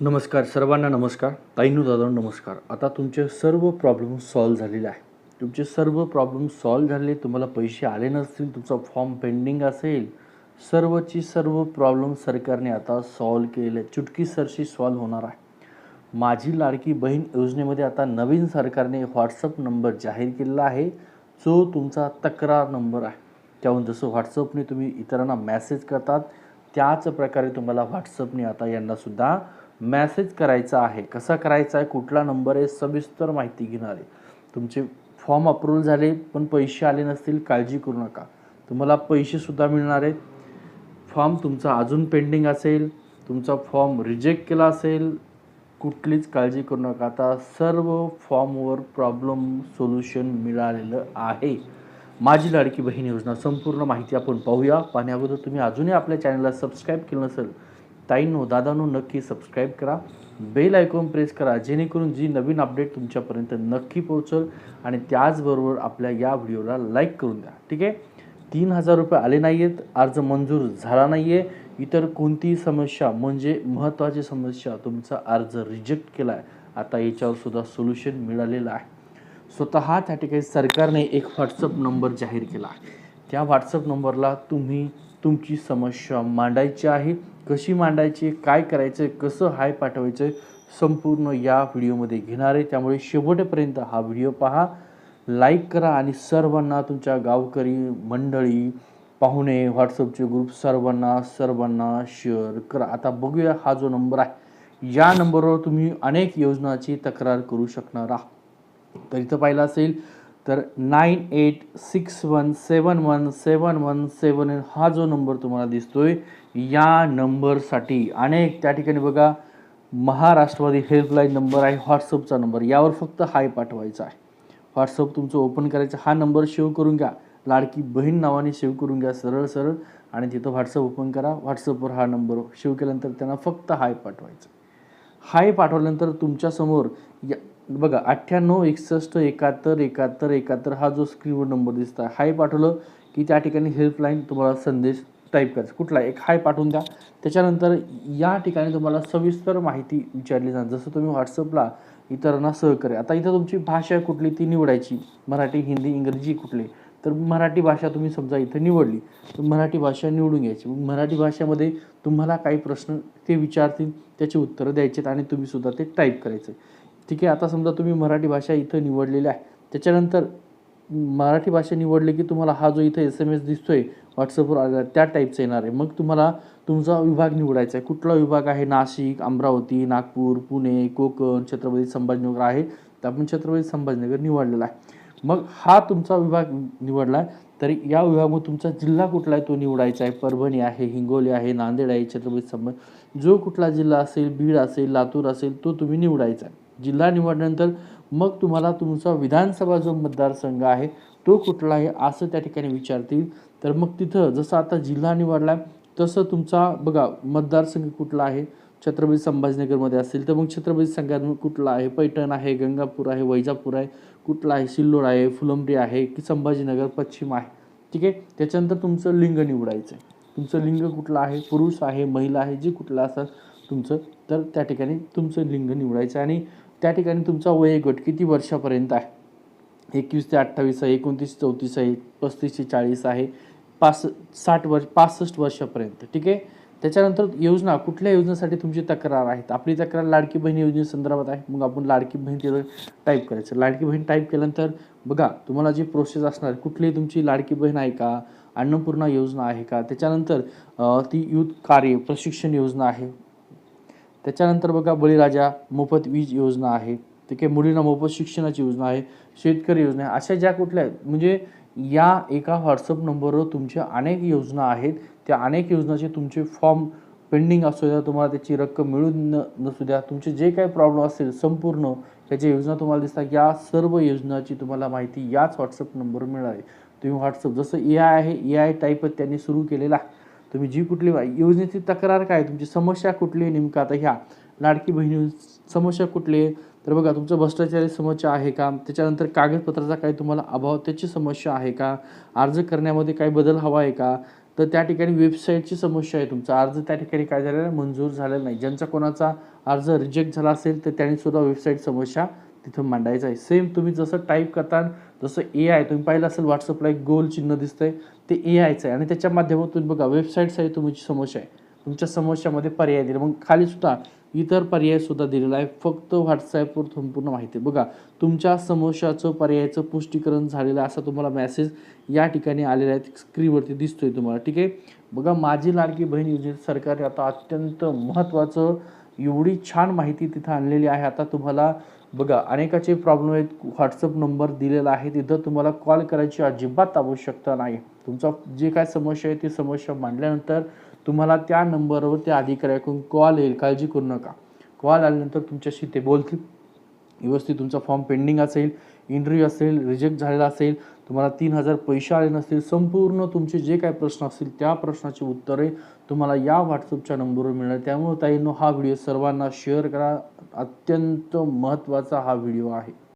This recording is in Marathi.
नमस्कार सर्वांना नमस्कार. ताईनू दादा नमस्कार. आता तुमचे सर्व प्रॉब्लेम सॉल्व्ह झालेले आहे. तुमचे सर्व प्रॉब्लेम सॉल्व्ह झाले तुम्हाला पैसे आले नसतील तुमचा फॉर्म पेंडिंग असेल सर्वची सर्व प्रॉब्लेम सरकारने आता सॉल्व्ह केले चुटकी सरशी सॉल्व्ह होणार आहे. माझी लाडकी बहीण योजनेमध्ये आता नवीन सरकारने व्हॉट्सअप नंबर जाहीर केलेला आहे. जो तुमचा तक्रार नंबर आहे. त्याहून जसं व्हॉट्सअपने तुम्ही इतरांना मॅसेज करतात त्याच प्रकारे तुम्हाला व्हॉट्सअपने आता यांनासुद्धा मॅसेज करायचा आहे कसा करायचा आहे कुठला नंबर आहे सविस्तर माहिती घेणार. आहे तुमचे फॉर्म अप्रूव्हल झाले पण पैसे आले नसतील काळजी करू नका. तुम्हाला पैसेसुद्धा मिळणार आहेत. फॉर्म तुमचा अजून पेंडिंग असेल तुमचा फॉर्म रिजेक्ट केला असेल कुठलीच काळजी करू नका. आता सर्व फॉर्मवर प्रॉब्लेम सोल्युशन मिळालेलं आहे. माझी लाडकी बहीण योजना संपूर्ण माहिती आपण पाहूया. पाहण्याअगोदर तुम्ही अजूनही आपल्या चॅनलला सबस्क्राईब केलं नसेल ताईंनो दादानो नक्की सबस्क्राईब करा. बेल आयकॉन प्रेस करा जेणेकरून जी नवीन अपडेट तुमच्यापर्यंत नक्की पोहोचल आणि त्याचबरोबर आपल्या या व्हिडिओला लाईक करून द्या. ठीक आहे? तीन हजार रुपये आले नाही आहेत अर्ज मंजूर झाला नाही आहे इतर कोणतीही समस्या म्हणजे महत्त्वाची समस्या तुमचा अर्ज रिजेक्ट केला आहे आता याच्यावर सुद्धा सोल्युशन मिळालेलं आहे. स्वतः त्या ठिकाणी सरकारने एक व्हॉट्सअप नंबर जाहीर केला आहे. त्या व्हॉट्सअप नंबरला तुम्ही तुमची समस्या मांडायची आहे कशी मांडायची काय करायचं आहे कसं हाय पाठवायचं आहे संपूर्ण या व्हिडिओमध्ये घेणार आहे. त्यामुळे शेवटपर्यंत हा व्हिडिओ पहा. लाईक करा आणि सर्वांना तुमच्या गावकरी मंडळी पाहुणे व्हॉट्सअपचे ग्रुप सर्वांना सर्वांना शेअर करा. आता बघूया हा जो नंबर आहे या नंबरवर तुम्ही अनेक योजनाची तक्रार करू शकणार आहात. तर इथं पाहिलं असेल तर nine eight six one seven one seven one seven हा जो नंबर तुम्हाला दिसतोय या नंबरसाठी. अनेक त्या ठिकाणी बघा महाराष्ट्रवादी हेल्पलाईन नंबर आहे व्हॉट्सअपचा नंबर. यावर फक्त हाय पाठवायचा आहे. व्हॉट्सअप तुमचं ओपन करायचं हा नंबर सेव्ह करून घ्या. लाडकी बहीण नावाने सेव्ह करून घ्या सरळ सरळ. आणि तिथं व्हॉट्सअप ओपन करा. व्हॉट्सअपवर हा नंबर सेव्ह केल्यानंतर त्यांना फक्त हाय पाठवायचं हाय पाठवल्यानंतर तुमच्यासमोर या बघा अठ्ठ्याण्णव एकसष्ट एकाहत्तर एकाहत्तर एकाहत्तर हा जो स्क्रीनवर नंबर दिसत आहे हाय पाठवलं की त्या ठिकाणी हेल्पलाईन तुम्हाला संदेश टाईप करायचा. कुठला? एक हाय पाठवून द्या. त्याच्यानंतर या ठिकाणी तुम्हाला सविस्तर माहिती विचारली जाणार. जसं तुम्ही व्हॉट्सअपला इतरांना सहकार्य आता इथं तुमची भाषा कुठली? ती निवडायची. मराठी हिंदी इंग्रजी कुठली? तर मराठी भाषा तुम्ही समजा इथं निवडली तर मराठी भाषा निवडून घ्यायची. मराठी भाषेमध्ये तुम्हाला काही प्रश्न ते विचारतील त्याची उत्तरं आहेत आणि तुम्हीसुद्धा ते टाईप करायचं. ठीक आहे आता समजा तुम्ही मराठी भाषा इथं निवडलेली आहे त्याच्यानंतर मराठी भाषा निवडली की तुम्हाला हा जो इथं एस एम एस दिसतो आहे व्हॉट्सअपवर आला त्या टाईपचा येणार आहे. मग तुम्हाला तुमचा विभाग निवडायचा आहे. कुठला विभाग आहे? नाशिक अमरावती नागपूर पुणे कोकण छत्रपती संभाजीनगर आहे. तर आपण छत्रपती संभाजीनगर निवडलेला आहे. मग हा तुमचा विभाग निवडला आहे तरी या विभागामध्ये तुमचा जिल्हा कुठला आहे? तो निवडायचा आहे. परभणी आहे हिंगोली आहे नांदेड आहे छत्रपती संभाजी जो कुठला जिल्हा असेल बीड असेल लातूर असेल तो तुम्ही निवडायचा आहे. जिल्हा निवडल्यानंतर मग तुम्हाला तुमचा विधानसभा जो मतदारसंघ आहे तो कुठला आहे असं त्या ठिकाणी विचारतील. तर मग तिथं जसं आता जिल्हा निवडला तसं तुमचा बघा मतदारसंघ कुठला आहे? छत्रपती संभाजीनगरमध्ये असेल तर मग छत्रपती संघात कुठला आहे? पैठण आहे गंगापूर आहे वैजापूर आहे कुठला आहे? सिल्लोड आहे फुलंब्री आहे की संभाजीनगर पश्चिम आहे? ठीक आहे? त्याच्यानंतर तुमचं लिंग निवडायचं आहे तुमचं लिंग कुठलं आहे? पुरुष आहे महिला आहे जे कुठलं असं तुमचं तर त्या ठिकाणी तुमचं लिंग निवडायचं आणि त्या ठिकाणी तुमचा वयोगट किती वर्षापर्यंत आहे? एकवीस ते अठ्ठावीस आहे एकोणतीस चौतीस आहे पस्तीस ते चाळीस आहे पास साठ वर्ष पासष्ट वर्षापर्यंत ठीक आहे? त्याच्यानंतर योजना कुठल्या योजनेसाठी तुमची तक्रार आहेत? आपली तक्रार लाडकी बहीण योजनेसंदर्भात आहे. मग आपण लाडकी बहीण तिथं टाईप करायचं. लाडकी बहीण टाईप केल्यानंतर बघा तुम्हाला जी प्रोसेस असणार कुठली तुमची लाडकी बहीण आहे का? अन्नपूर्णा योजना आहे का? त्याच्यानंतर ती युथ कार्य प्रशिक्षण योजना आहे. त्याच्यानंतर बघा बळीराजा मोफत वीज योजना आहे. ठीक आहे मुलींना मोफत शिक्षणाची योजना आहे शेतकरी योजना आहे. अशा ज्या कुठल्या आहेत म्हणजे या एका व्हॉट्सअप नंबरवर तुमच्या अनेक योजना आहेत. त्या अनेक योजनाचे तुमचे फॉर्म पेंडिंग असू द्या तुम्हाला त्याची रक्कम मिळून न नसू द्या. तुमचे जे काही प्रॉब्लेम असेल संपूर्ण त्याच्या योजना तुम्हाला दिसतात. या सर्व योजनाची तुम्हाला माहिती याच व्हॉट्सअप नंबरवर मिळाली तुम्ही व्हॉट्सअप जसं ए आय आहे ए आय टाईपच त्यांनी सुरू केलेला आहे. तुम्ही जी कुठली योजनेची तक्रार काय? तुमची समस्या कुठली आहे नेमकं? आता ह्या लाडकी बहिणी समस्या कुठली आहे? तर बघा तुमचं भ्रष्टाचारी समस्या आहे का? त्याच्यानंतर कागदपत्राचा काही तुम्हाला अभाव त्याची समस्या आहे का? अर्ज करण्यामध्ये काही बदल हवा आहे का? तर त्या ठिकाणी वेबसाईटची समस्या आहे तुमचा. अर्ज त्या ठिकाणी काय झालेला आहे? मंजूर झालेला नाही. ज्यांचा कोणाचा अर्ज रिजेक्ट झाला असेल तर त्यांनी सुद्धा वेबसाईट समस्या तिथं मांडायचं आहे. सेम तुम्ही जसं टाईप करता जसं ए आय तुम्ही पाहिलं असेल व्हॉट्सअपला एक गोल चिन्ह दिसतं आहे ते ए आयचं आहे. आणि त्याच्या माध्यमातून बघा वेबसाईट्स आहे तुमची समस्या आहे. तुमच्या समस्यामध्ये पर्याय दिले. मग खाली सुद्धा इतर पर्याय सुद्धा दिलेला आहे. फक्त व्हॉट्सॲपवर संपूर्ण माहिती आहे. बघा तुमच्या समस्याचं पर्यायाचं पुष्टीकरण झालेलं असा तुम्हाला मेसेज या ठिकाणी आलेला आहे. स्क्रीनवरती दिसतोय तुम्हाला. ठीक आहे? बघा माझी लाडकी बहीण योजनेत सरकारने आता अत्यंत महत्त्वाचं एवढी छान माहिती तिथं आणलेली आहे. आता तुम्हाला बघा अनेकाचे प्रॉब्लेम आहेत. व्हॉट्सअप नंबर दिलेला आहे. तिथं तुम्हाला कॉल करायची अजिबात आवश्यकता नाही. तुमचा जे काय समस्या आहे ती समस्या मांडल्यानंतर तुम्हाला त्या नंबरवर त्या अधिकाऱ्याकडून कॉल येईल. काळजी करू नका. कॉल आल्यानंतर तुमच्याशी ते बोलतील. व्यवस्थित तुमचा फॉर्म पेंडिंग असेल इंटरव्ह्यू असेल रिजेक्ट झालेला असेल तुम्हाला तीन हजार पैसे आले नसतील संपूर्ण तुमचे जे काही प्रश्न असतील त्या प्रश्नाची उत्तरे तुम्हाला या व्हॉट्सअपच्या नंबरवर मिळणार. त्यामुळे ताईंनो हा व्हिडिओ सर्वांना शेअर करा. अत्यंत महत्त्वाचा हा व्हिडिओ आहे.